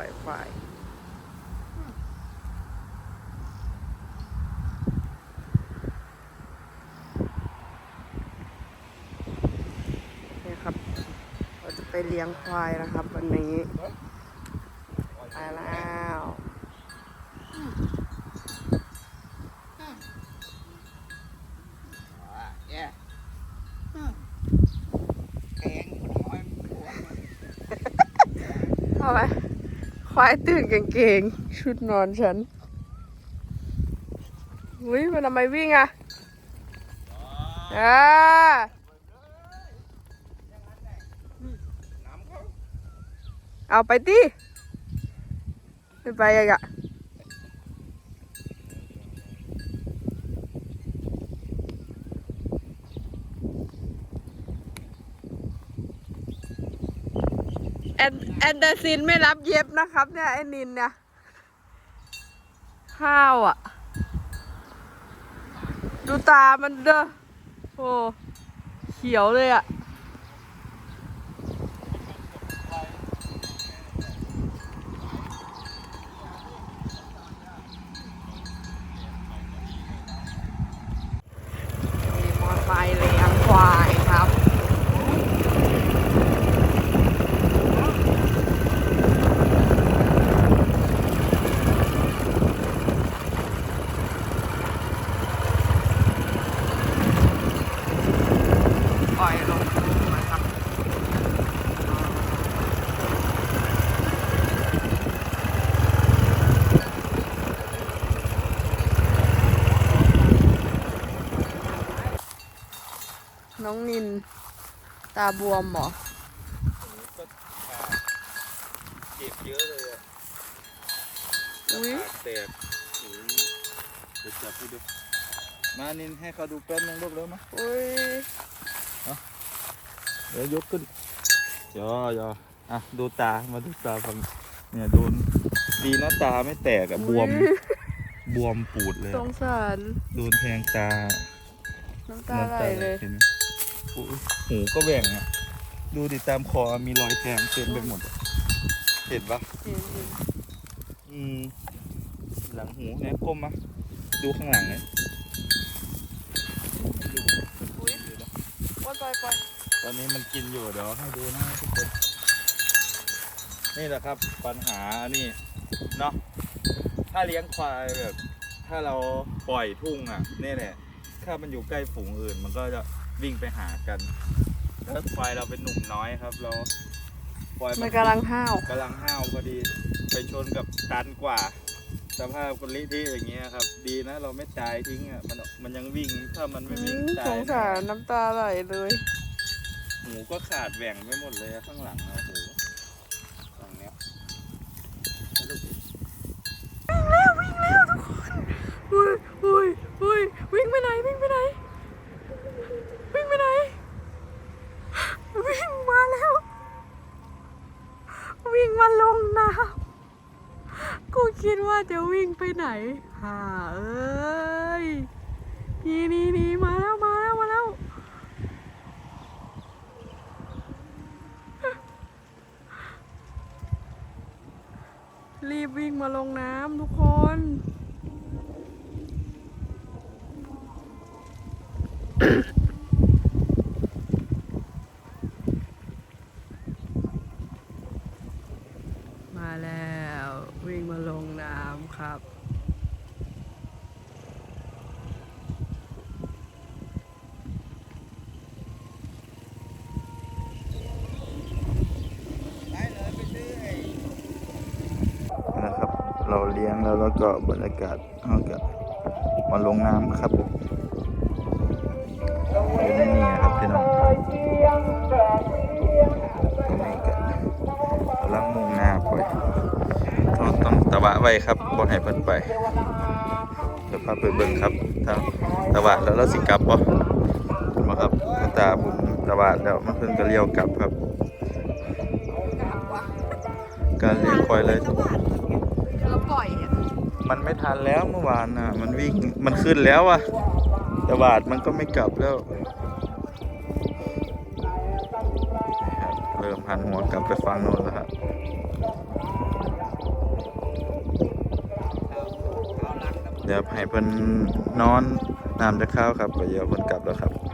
ล่อยควายนี่ครับ เราจะไปเลี้ยงควายนะครับ วันนี้ไปแล้วแย่ ควายตื่นเก่งๆ ชุดนอนฉันอุ้ยมันทำไมวิ่งอะอ่าเอาไปดิไปไปอีกอะ แอนแอนเดอร์ซินไม่รับเย็บนะครับ เนี่ยไอ้นินเนี่ยข้าวอะ ดูตามันเด้อโอ้เขียวเลยอะ มีมอไซค์เลี้ยงควายครับ ปล่อยลงทุ่งนะครับ น้องนิน ตาบวมเหรอก็เจ็บเยอะเลยอะอุ้ยปากแตกโอ้ยเดี๋ยวจับให้ดู มานินให้เขาดูแป๊บนึงลูกเร็วมาอุ้ยเดี๋ยวยกขึ้นย่อย่ออะดูตา มาดูตาฟังเนี่ยโดนดีนะตาไม่แตกอะบวมอุ๊ยบวมปูดเลยสอะงสาร โดนแทงตาน้ำตาไหลเลย ห็นไหมโอ้ย หูก็แหว่งอะ ดูดิตามคอมีรอยแทงเต็มไปหมดอะเห็นปะเห็นเห็นอืม หลังหูเนี่ยก้มมาดูข้างหลังเลยดูอุ้ยดูนะปล่อยปล่อยปล่อยตอนนี้มันกินอยู่เดี๋ยวให้ดูนะทุกคน นี่แหละครับปัญหานี่เนาะถ้าเลี้ยงควายแบบ ถ้าเราปล่อยทุ่งอะนี่แหละถ้ามันอยู่ใกล้ฝูงอื่นมันก็จะ วิ่งไปหากันแล้วควายเราเป็นหนุ่มน้อยครับ เราปล่อยมันกำลังห้าวกำลังห้าวพอดีไปชนกับตันกว่า สภาพคนลิที่อย่างเงี้ยครับ ดีนะเราไม่ตายทิ้งอะมันมันยังวิ่งถ้ามันไม่วิ่งอืมตาสยงสารน้ำตาไหลเลย หูก็ขาดแหว่งไปหมดเลยอะข้างหลังอะโอ้โหตรงเนี้ยให้ลูก วิ่งแล้วทุกคนอุ้ยอุ้ยอุ้ยวิ่งไปไหนวิ่งไปไหน วิ่งไปไหน วิ่งมาแล้ว วิ่งมาลงน้ำกู คิดว่าจะวิ่งไปไหนฮ่าเอ้ย นี่นี่นี่มาแล้วมาแล้วมาแล้ว รีบวิ่งมาลงน้ำทุกคนมาแล้ววิ่ง มาลงน้ำครับ นะครับ เราเลี้ยงแล้วแล้วก็บรรยากาศเราก็มาลงน้ำครับ วะไว้ครับบ่ให้เพิ่นไปเดี๋ยวพาไปเบิ่งครับทางตะวะแล้วเราสิกลับบ่เห็นบ่ครับตาผมตะวะแล้วมันเพิ่นก็เลี้ยวกลับครับ การเลี้ยงควายเลยเราปล่อยมันไม่ทันแล้วเมื่อวานน่ะ มันวิ่งมันขึ้นแล้วอะต่บาทมันก็ไม่กลับแล้วเริ่มหันหัวกลับไปฟังโน่นแล้วครับ เดี๋ยวให้เพิ่นนอนน้ำจะเข้าวครับก็เดี๋ยวเพิ่นกลับแล้วครับ